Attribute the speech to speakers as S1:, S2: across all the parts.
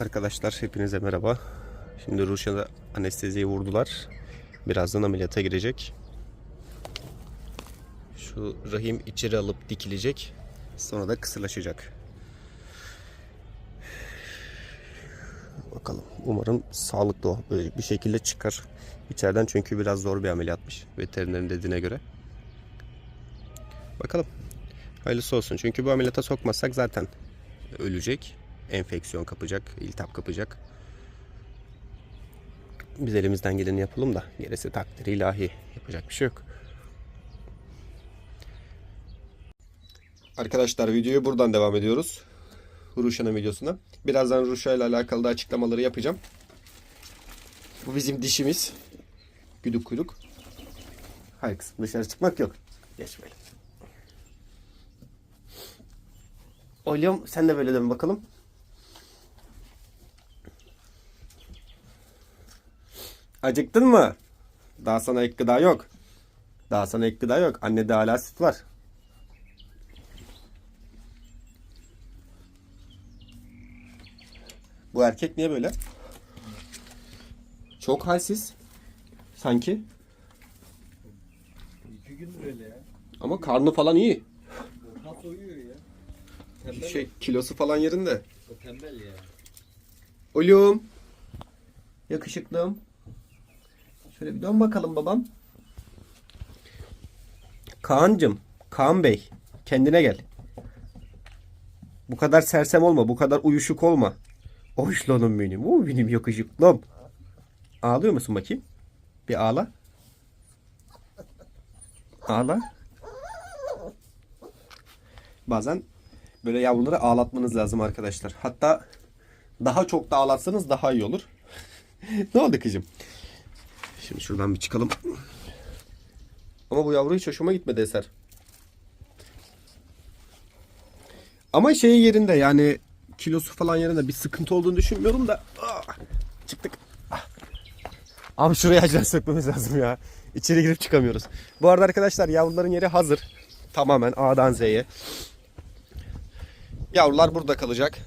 S1: Arkadaşlar hepinize merhaba. Şimdi Ruşa'da anesteziyi vurdular. Birazdan ameliyata girecek. Şu rahim içeri alıp dikilecek. Sonra da kısırlaşacak. Bakalım. Umarım sağlıklı o. Böyle bir şekilde çıkar. İçeriden çünkü biraz zor bir ameliyatmış. Veterinerin dediğine göre. Bakalım. Hayırlısı olsun. Çünkü bu ameliyata sokmazsak zaten ölecek. Enfeksiyon kapacak, iltihap kapacak. Biz elimizden geleni yapalım da gerisi takdiri ilahi. Yapacak bir şey yok. Arkadaşlar videoyu buradan devam ediyoruz. Ruşa'nın videosuna. Birazdan Ruşa ile alakalı da açıklamaları yapacağım. Bu bizim dişimiz. Güdük kuyruk. Hayır kızım dışarı çıkmak yok. Geç böyle. Oğlum sen de böyle dön bakalım. Acıktın mı? Daha sana ek gıda yok. Daha sana ek gıda yok. Annede hala süt var. Bu erkek niye böyle? Çok halsiz. Sanki.
S2: İki gündür öyle ya.
S1: Ama karnı falan iyi.
S2: Nasıl uyuyor ya? Tembel,
S1: Şey kilosu falan yerinde.
S2: o tembel ya.
S1: Oğlum. Yakışıklım. Şöyle bir dön bakalım babam. Kaan'cım. Kaan Bey. Kendine gel. Bu kadar sersem olma. Bu kadar uyuşuk olma. Hoşlanım benim. O benim yakışıklım. Ağlıyor musun bakayım? Bir ağla. Ağla. Bazen böyle yavruları ağlatmanız lazım arkadaşlar. Hatta daha çok da ağlatsanız daha iyi olur. ne oldu kızım? Şimdi şuradan bir çıkalım. Ama bu yavru hiç hoşuma gitmedi Eser. Ama şey yerinde yani kilosu falan yerinde bir sıkıntı olduğunu düşünmüyorum da. Ah, çıktık. Ah. Abi şuraya acilen sökmemiz lazım ya. İçeri girip çıkamıyoruz. Bu arada arkadaşlar yavruların yeri hazır. Tamamen A'dan Z'ye. Yavrular burada kalacak.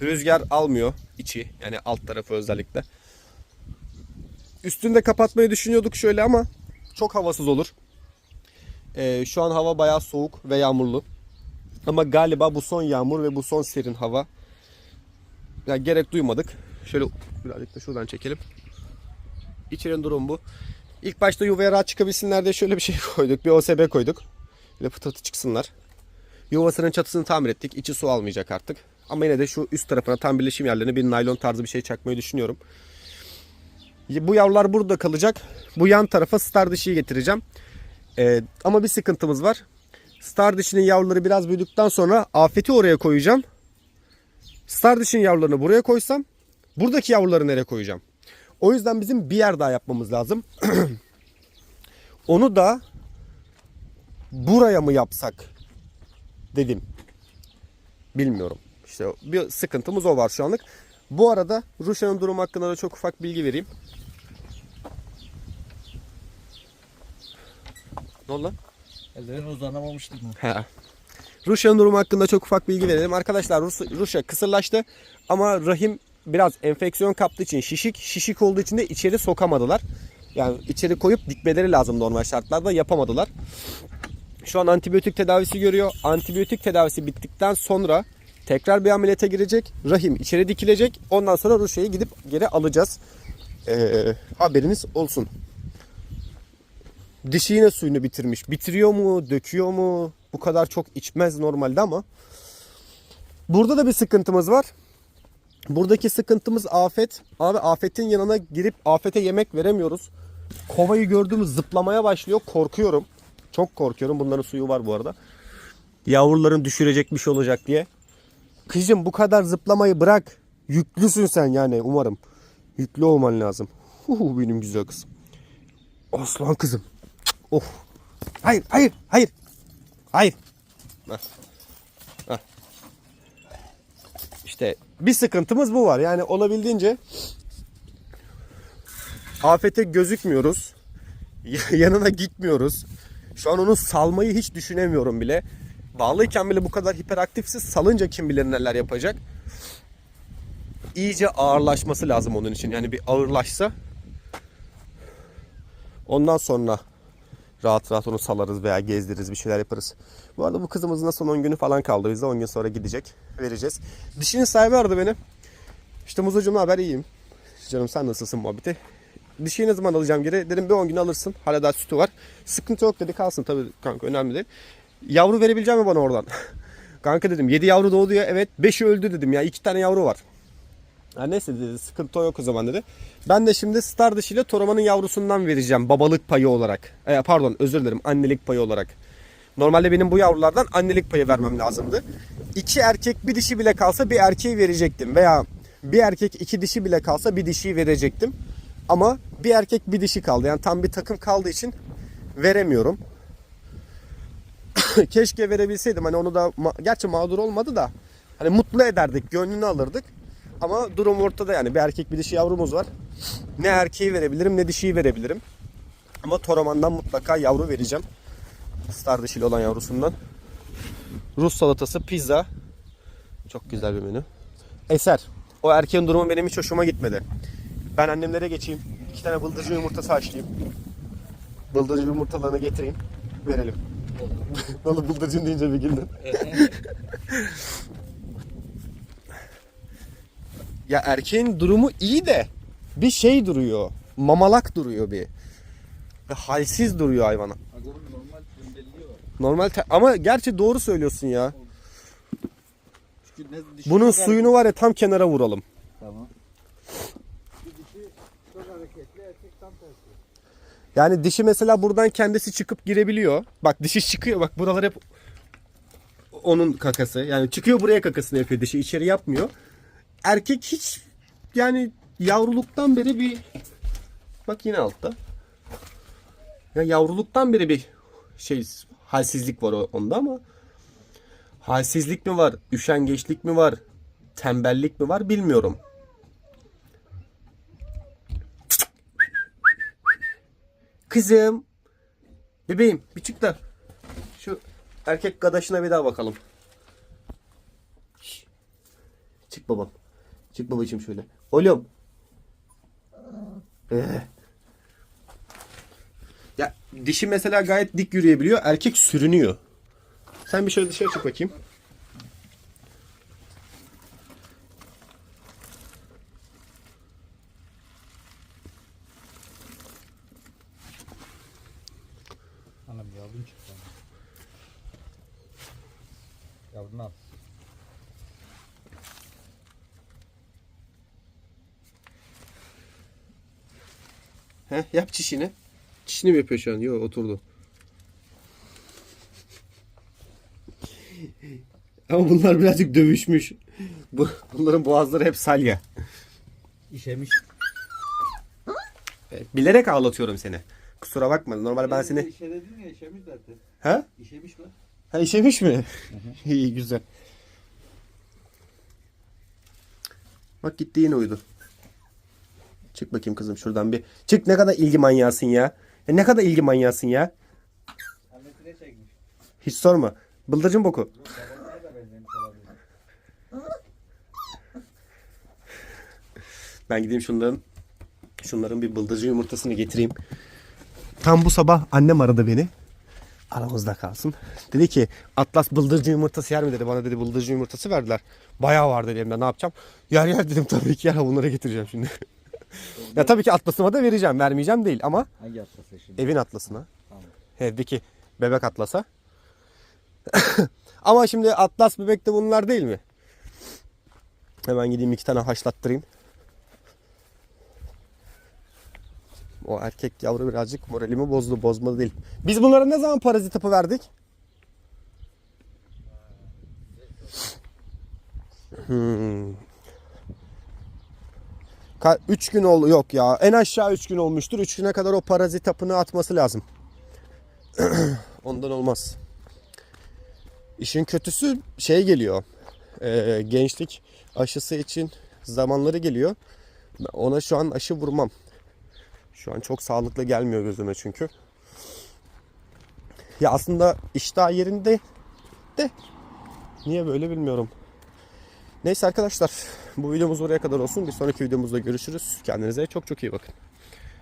S1: Rüzgar almıyor içi. Yani alt tarafı özellikle. Üstünde kapatmayı düşünüyorduk şöyle ama çok havasız olur. Ee, şu an hava bayağı soğuk ve yağmurlu. Ama galiba bu son yağmur ve bu son serin hava. Yani gerek duymadık. Şöyle birazcık da şuradan çekelim. İçerinin durum bu. İlk başta yuvaya rahat çıkabilsinler diye şöyle bir şey koyduk. Bir OSB koyduk. Böyle pıtı çıksınlar. Yuvasının çatısını tamir ettik. İçi su almayacak artık. Ama yine de şu üst tarafına tam birleşim yerlerine bir naylon tarzı bir şey çakmayı düşünüyorum. Bu yavrular burada kalacak. Bu yan tarafa star dişiyi getireceğim. Ee, ama bir sıkıntımız var. Star dişinin yavruları biraz büyüdükten sonra afeti oraya koyacağım. Star dişinin yavrularını buraya koysam buradaki yavruları nereye koyacağım? O yüzden bizim bir yer daha yapmamız lazım. Onu da buraya mı yapsak dedim. Bilmiyorum. İşte bir sıkıntımız o var şu anlık. Bu arada Ruşa'nın durumu hakkında da çok ufak bilgi vereyim. Ne oldu lan?
S2: Ellerin uzanamamıştık mı?
S1: He. Ruşa'nın durumu hakkında çok ufak bilgi verelim. Arkadaşlar Rus- Ruşa kısırlaştı ama rahim biraz enfeksiyon kaptığı için şişik, şişik olduğu için de içeri sokamadılar. Yani içeri koyup dikmeleri lazım normal şartlarda yapamadılar. Şu an antibiyotik tedavisi görüyor. Antibiyotik tedavisi bittikten sonra tekrar bir ameliyata girecek. Rahim içeri dikilecek. Ondan sonra Ruşa'yı gidip geri alacağız. Ee, haberiniz olsun. Dişi yine suyunu bitirmiş. Bitiriyor mu? Döküyor mu? Bu kadar çok içmez normalde ama. Burada da bir sıkıntımız var. Buradaki sıkıntımız afet. Abi afetin yanına girip afete yemek veremiyoruz. Kovayı gördüğümüz zıplamaya başlıyor. Korkuyorum. Çok korkuyorum. Bunların suyu var bu arada. Yavruların düşürecek bir şey olacak diye. Kızım bu kadar zıplamayı bırak. Yüklüsün sen yani umarım. Yüklü olman lazım. Uhu, benim güzel kızım. Aslan kızım. Of. Hayır, hayır, hayır. Hayır. Heh. Heh. İşte bir sıkıntımız bu var. Yani olabildiğince afete gözükmüyoruz. Yanına gitmiyoruz. Şu an onu salmayı hiç düşünemiyorum bile. Bağlıyken bile bu kadar hiperaktifsiz salınca kim bilir neler yapacak. iyice ağırlaşması lazım onun için. Yani bir ağırlaşsa ondan sonra rahat rahat onu salarız veya gezdiririz bir şeyler yaparız. Bu arada bu kızımızın da son 10 günü falan kaldı bizde. 10 gün sonra gidecek. Vereceğiz. Dişinin sahibi aradı beni. İşte Muzocuğum ne haber iyiyim. Canım sen nasılsın muhabbeti. Dişiyi ne zaman alacağım geri? Dedim bir 10 gün alırsın. Hala daha sütü var. Sıkıntı yok dedi kalsın tabii kanka önemli değil. Yavru verebilecek mi bana oradan? kanka dedim 7 yavru doğdu ya evet 5'i öldü dedim ya 2 tane yavru var. Ha neyse dedi sıkıntı yok o zaman dedi. Ben de şimdi star dişiyle Toraman'ın yavrusundan vereceğim babalık payı olarak. E, pardon özür dilerim annelik payı olarak. Normalde benim bu yavrulardan annelik payı vermem lazımdı. İki erkek bir dişi bile kalsa bir erkeği verecektim. Veya bir erkek iki dişi bile kalsa bir dişiyi verecektim. Ama bir erkek bir dişi kaldı. Yani tam bir takım kaldığı için veremiyorum. Keşke verebilseydim. Hani onu da ma- gerçi mağdur olmadı da hani mutlu ederdik, gönlünü alırdık. Ama durum ortada yani. Bir erkek bir dişi yavrumuz var. Ne erkeği verebilirim ne dişiyi verebilirim. Ama Toraman'dan mutlaka yavru vereceğim. Star dişili olan yavrusundan. Rus salatası, pizza. Çok güzel bir menü. Eser. O erkeğin durumu benim hiç hoşuma gitmedi. Ben annemlere geçeyim. İki tane bıldırcın yumurtası haşlayayım. Bıldırcın yumurtalarını getireyim. Verelim. Nalı bıldırcın deyince bir güldün. ya erkeğin durumu iyi de bir şey duruyor. Mamalak duruyor bir. Ve halsiz duruyor hayvana.
S2: Normal
S1: te- ama gerçi doğru söylüyorsun ya. Bunun suyunu var ya tam kenara vuralım.
S2: Tamam.
S1: Yani dişi mesela buradan kendisi çıkıp girebiliyor. Bak dişi çıkıyor. Bak buralar hep onun kakası. Yani çıkıyor buraya kakasını yapıyor. Dişi içeri yapmıyor. Erkek hiç yani yavruluktan beri bir bak yine altta. Ya yavruluktan beri bir şey halsizlik var onda ama halsizlik mi var, üşengeçlik mi var, tembellik mi var bilmiyorum. Kızım. Bebeğim bir çık da şu erkek gadaşına bir daha bakalım. Şş. Çık babam. Çık babacığım şöyle. Oğlum. Ee. Ya dişi mesela gayet dik yürüyebiliyor. Erkek sürünüyor. Sen bir şöyle dışarı çık bakayım.
S2: Anam yavrun çıktı. Yavrunu al.
S1: He, yap çişini. Çişini mi yapıyor şu an? Yok oturdu. Ama bunlar birazcık dövüşmüş. Bu, bunların boğazları hep salya.
S2: İşemiş.
S1: Bilerek ağlatıyorum seni. Kusura bakma. Normal ben seni...
S2: İşe dedin ya işemiş zaten.
S1: Ha?
S2: İşemiş mi?
S1: Ha işemiş mi? İyi güzel. Bak gitti yine uyudu. Çık bakayım kızım şuradan bir. Çık ne kadar ilgi manyasın ya. ya ne kadar ilgi manyasın ya.
S2: Annesine çekmiş.
S1: Hiç sorma. Bıldırcın boku. Ben gideyim şunların şunların bir bıldırcın yumurtasını getireyim. Tam bu sabah annem aradı beni. Aramızda kalsın. Dedi ki Atlas bıldırcın yumurtası yer mi dedi. Bana dedi bıldırcın yumurtası verdiler. Bayağı var dedi elimde ne yapacağım. Yer yer dedim tabii ki yer bunlara getireceğim şimdi. ya tabii ki Atlas'ıma da vereceğim. Vermeyeceğim değil ama
S2: Hangi atlası şimdi?
S1: evin Atlas'ına.
S2: Tamam.
S1: Evdeki bebek Atlas'a. ama şimdi Atlas bebek de bunlar değil mi? Hemen gideyim iki tane haşlattırayım. O erkek yavru birazcık moralimi bozdu. Bozmadı değil. Biz bunlara ne zaman parazit hapı verdik? Hmm. 3 gün oldu. Yok ya. En aşağı 3 gün olmuştur. 3 güne kadar o parazit hapını atması lazım. Ondan olmaz. İşin kötüsü şey geliyor. Ee, gençlik aşısı için zamanları geliyor. Ona şu an aşı vurmam. Şu an çok sağlıklı gelmiyor gözüme çünkü. Ya aslında iştah yerinde de niye böyle bilmiyorum. Neyse arkadaşlar bu videomuz buraya kadar olsun. Bir sonraki videomuzda görüşürüz. Kendinize çok çok iyi bakın.